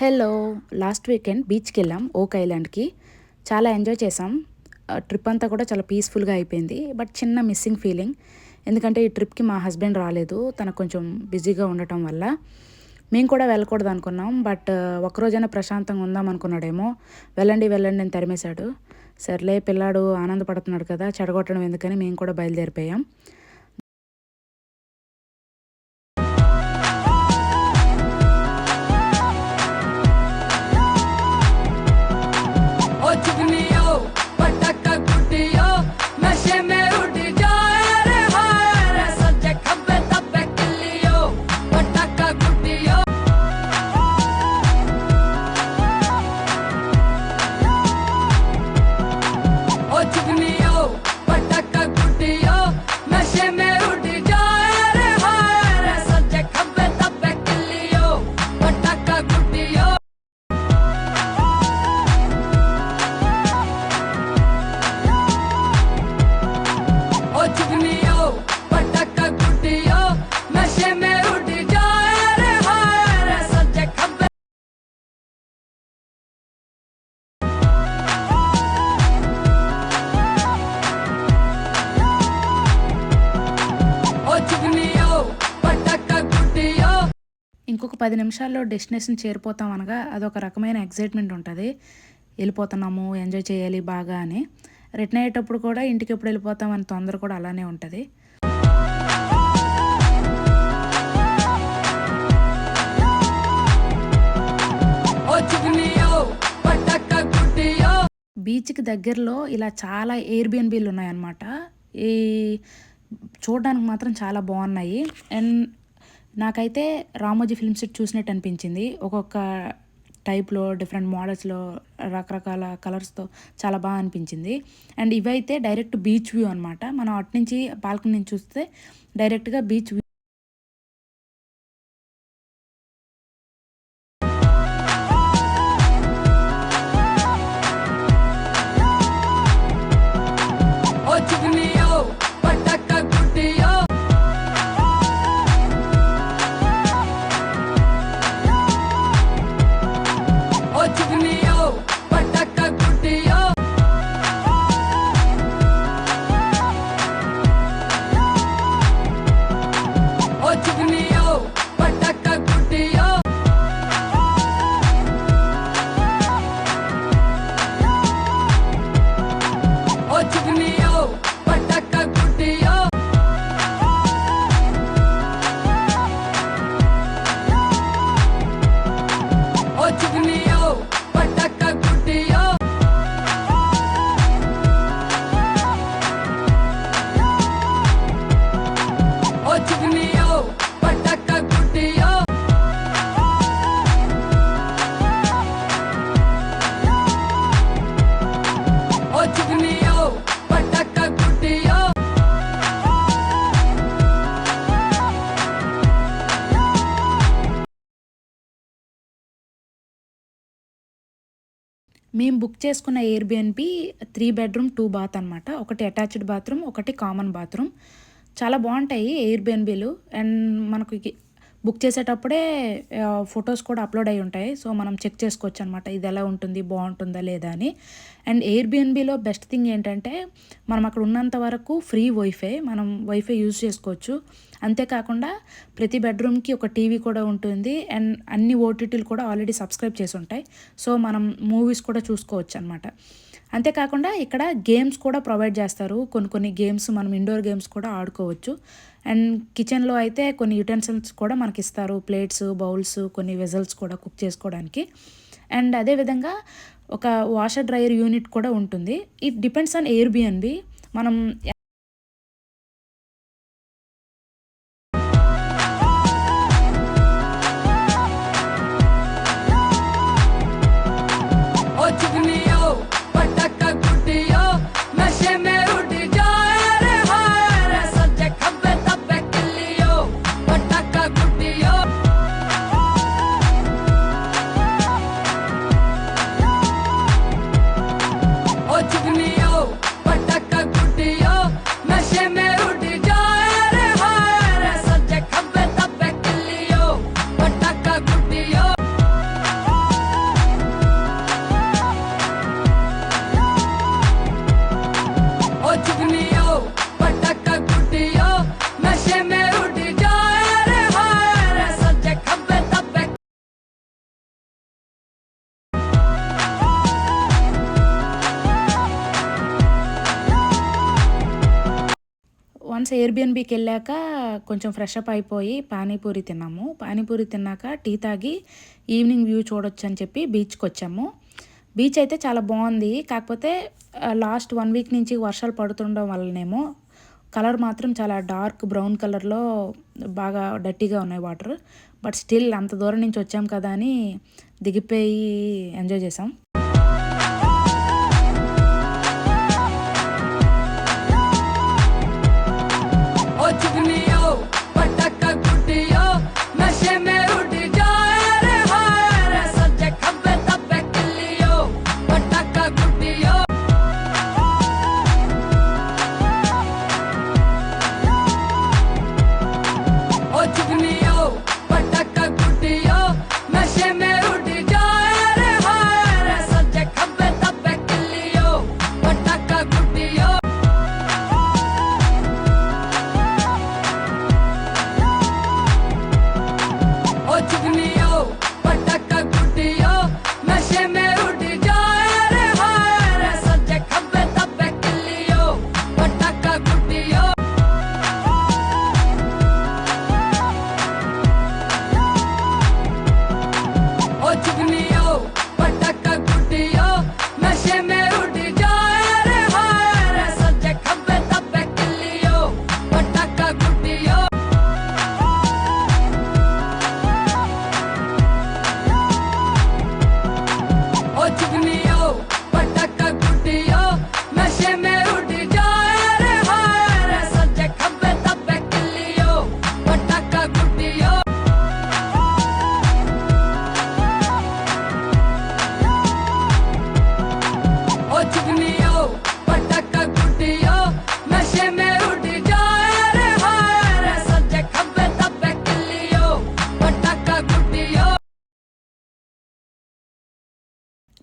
Hello last weekend బీచ్కి వెళ్ళాం ఓక్ ఐలాండ్కి. చాలా ఎంజాయ్ చేసాం ట్రిప్ అంతా కూడా చాలా పీస్ఫుల్గా అయిపోయింది. బట్ చిన్న మిస్సింగ్ ఫీలింగ్. ఎందుకంటే ఈ ట్రిప్కి మా హస్బెండ్ రాలేదు తనకు కొంచెం బిజీగా ఉండటం వల్ల. మేము కూడా వెళ్ళకూడదు అనుకున్నాం బట్ ఒక్కరోజైనా ప్రశాంతంగా ఉందాం అనుకున్నాడేమో. వెళ్ళండి వెళ్ళండి అని తరిమేశాడు. సర్లే పిల్లాడు ఆనందపడుతున్నాడు కదా చెడగొట్టడం ఎందుకని మేము కూడా బయలుదేరిపోయాం. పది నిమిషాల్లో డెస్టినేషన్ చేరిపోతాం అనగా అదొక రకమైన ఎగ్జైట్మెంట్ ఉంటుంది. వెళ్ళిపోతున్నాము ఎంజాయ్ చేయాలి బాగా అని. రిటర్న్ అయ్యేటప్పుడు కూడా ఇంటికి ఎప్పుడు వెళ్ళిపోతాం అని తొందర కూడా అలానే ఉంటుంది. బీచ్కి దగ్గరలో ఇలా చాలా ఎయిర్బిఎన్బీలు ఉన్నాయన్నమాట. ఈ చూడడానికి మాత్రం చాలా బాగున్నాయి. అండ్ నాకైతే రామోజీ ఫిల్మ్ సిటీ చూసినట్టు అనిపించింది. ఒక్కొక్క టైప్లో డిఫరెంట్ మోడల్స్లో రకరకాల కలర్స్తో చాలా బాగా అనిపించింది. అండ్ ఇవైతే డైరెక్ట్ బీచ్ వ్యూ అనమాట మనం అటు నుంచి బాల్కనీ నుంచి చూస్తే డైరెక్ట్గా బీచ్ వ్యూ మేము బుక్ చేసుకున్న Airbnb three bedroom two bath అనమాట ఒకటి అటాచ్డ్ బాత్రూమ్ ఒకటి కామన్ బాత్రూమ్ చాలా బాగుంటాయి ఎయిర్బిఎన్బిలు అండ్ మనకు బుక్ చేసేటప్పుడే ఫొటోస్ కూడా అప్లోడ్ అయి ఉంటాయి. సో మనం చెక్ చేసుకోవచ్చు అనమాట ఇది ఎలా ఉంటుంది బాగుంటుందా లేదా అని. అండ్ ఎయిర్బిఎన్బిలో బెస్ట్ థింగ్ ఏంటంటే మనం అక్కడ ఉన్నంత వరకు ఫ్రీ వైఫై మనం వైఫై యూజ్ చేసుకోవచ్చు. అంతేకాకుండా ప్రతి బెడ్రూమ్కి ఒక టీవీ కూడా ఉంటుంది. అండ్ అన్ని ఓటీటీలు కూడా ఆల్రెడీ సబ్స్క్రైబ్ చేసి ఉంటాయి. సో మనం మూవీస్ కూడా చూసుకోవచ్చు అనమాట అంతేకాకుండా ఇక్కడ గేమ్స్ కూడా ప్రొవైడ్ చేస్తారు. కొన్ని కొన్ని గేమ్స్ మనం ఇండోర్ గేమ్స్ కూడా ఆడుకోవచ్చు. అండ్ కిచెన్లో అయితే కొన్ని యుటెన్సిల్స్ కూడా మనకి ఇస్తారు. ప్లేట్స్ బౌల్స్ కొన్ని వెజల్స్ కూడా కుక్ చేసుకోవడానికి. అండ్ అదేవిధంగా ఒక వాషర్ డ్రైయర్ యూనిట్ కూడా ఉంటుంది. It depends on Airbnb. మనం వన్స్ ఎయిర్బిఎన్బికి వెళ్ళాక కొంచెం ఫ్రెష్ అప్ అయిపోయి పానీపూరి తిన్నాము. పానీపూరి తిన్నాక టీ తాగి ఈవినింగ్ వ్యూ చూడొచ్చు అని చెప్పి బీచ్కి వచ్చాము బీచ్ అయితే చాలా బాగుంది. కాకపోతే లాస్ట్ వన్ వీక్ నుంచి వర్షాలు పడుతుండడం వల్లనేమో కలర్ మాత్రం చాలా డార్క్ బ్రౌన్ కలర్లో బాగా డట్టీగా ఉన్నాయి వాటర్ బట్ స్టిల్ అంత దూరం నుంచి వచ్చాం కదా అని దిగిపోయి ఎంజాయ్ చేసాం.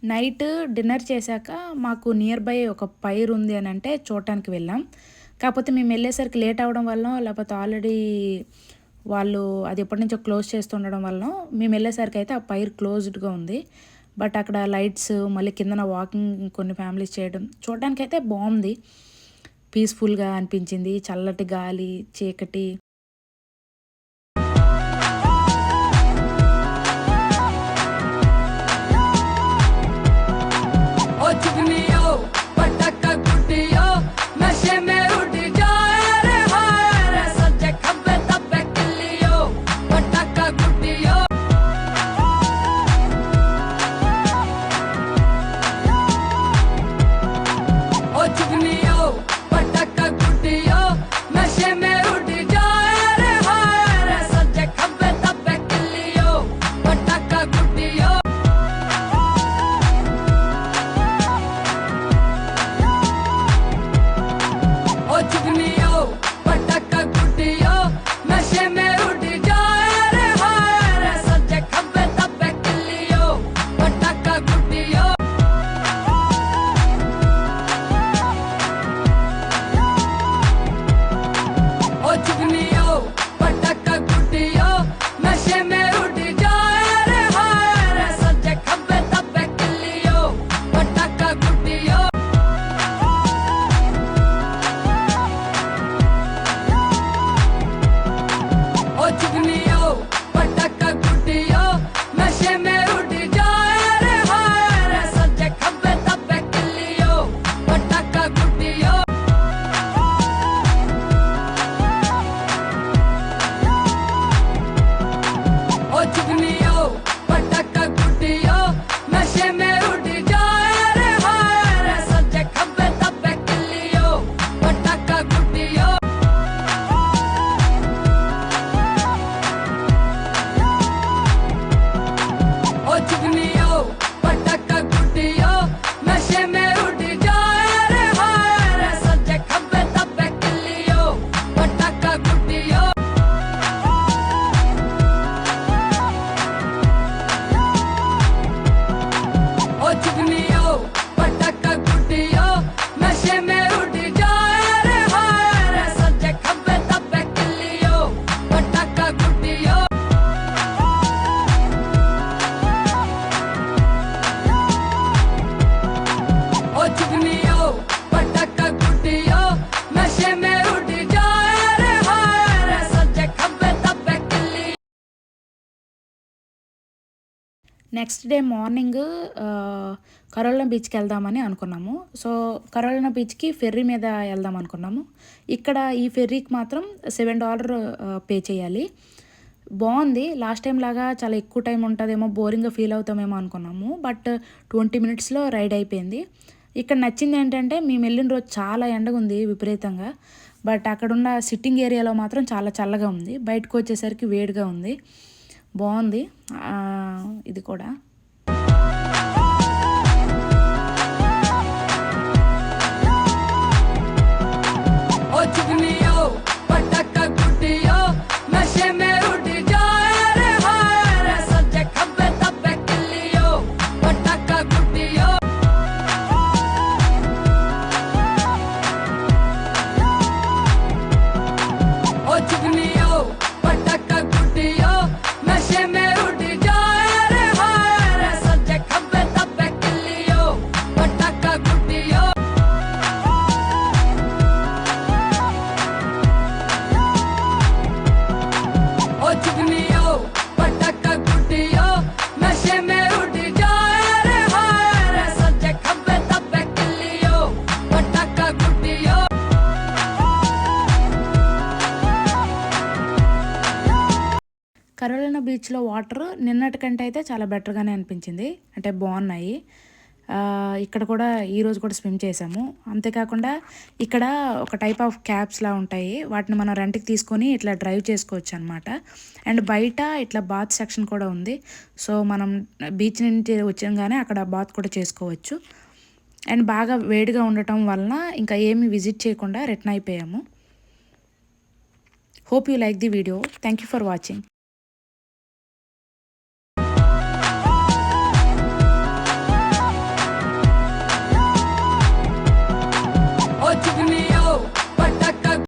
నైట్ డిన్నర్ చేశాక మాకు నియర్ బై ఒక పైర్ ఉంది అని అంటే చూడటానికి వెళ్ళాం. కాకపోతే మేము వెళ్ళేసరికి లేట్ అవడం వల్ల లేకపోతే ఆల్రెడీ వాళ్ళు అది ఎప్పటి నుంచో క్లోజ్ చేస్తుండడం వల్ల మేము వెళ్ళేసరికి అయితే ఆ పైర్ క్లోజ్డ్గా ఉంది. బట్ అక్కడ లైట్స్ మళ్ళీ కిందన వాకింగ్ కొన్ని ఫ్యామిలీస్ చేయడం చూడడానికైతే బాగుంది. పీస్ఫుల్గా అనిపించింది. చల్లటి గాలి చీకటి. నెక్స్ట్ డే మార్నింగ్ కరోలినా బీచ్కి వెళ్దామని అనుకున్నాము. సో కరోలినా బీచ్కి ఫెర్రీ మీద వెళ్దాం అనుకున్నాము. ఇక్కడ ఈ ఫెర్రీకి మాత్రం సెవెన్ డాలర్ పే చేయాలి. బాగుంది. లాస్ట్ టైం లాగా చాలా ఎక్కువ టైం ఉంటుందేమో బోరింగ్గా ఫీల్ అవుతామేమో అనుకున్నాము. బట్ ట్వంటీ మినిట్స్లో రైడ్ అయిపోయింది. ఇక్కడ నచ్చింది ఏంటంటే మేము వెళ్ళిన రోజు చాలా ఎండగా ఉంది విపరీతంగా. బట్ అక్కడున్న సిట్టింగ్ ఏరియాలో మాత్రం చాలా చల్లగా ఉంది. బయటకు వచ్చేసరికి వేడిగా ఉంది. బాగుంది. ఇది కూడా. కరోలినా బీచ్లో వాటర్ నిన్నటి కంటే అయితే చాలా బెటర్గానే అనిపించింది. అంటే బాగున్నాయి. ఇక్కడ కూడా ఈరోజు కూడా స్విమ్ చేసాము అంతేకాకుండా ఇక్కడ ఒక టైప్ ఆఫ్ క్యాబ్స్లా ఉంటాయి. వాటిని మనం రెంట్కి తీసుకొని ఇట్లా డ్రైవ్ చేసుకోవచ్చు అనమాట అండ్ బయట ఇట్లా బాత్ సెక్షన్ కూడా ఉంది. సో మనం బీచ్ నుంచి వచ్చాగానే అక్కడ బాత్ కూడా చేసుకోవచ్చు. అండ్ బాగా వేడిగా ఉండటం వలన ఇంకా ఏమీ విజిట్ చేయకుండా రిటర్న్ అయిపోయాము. Hope you like the video thank you for watching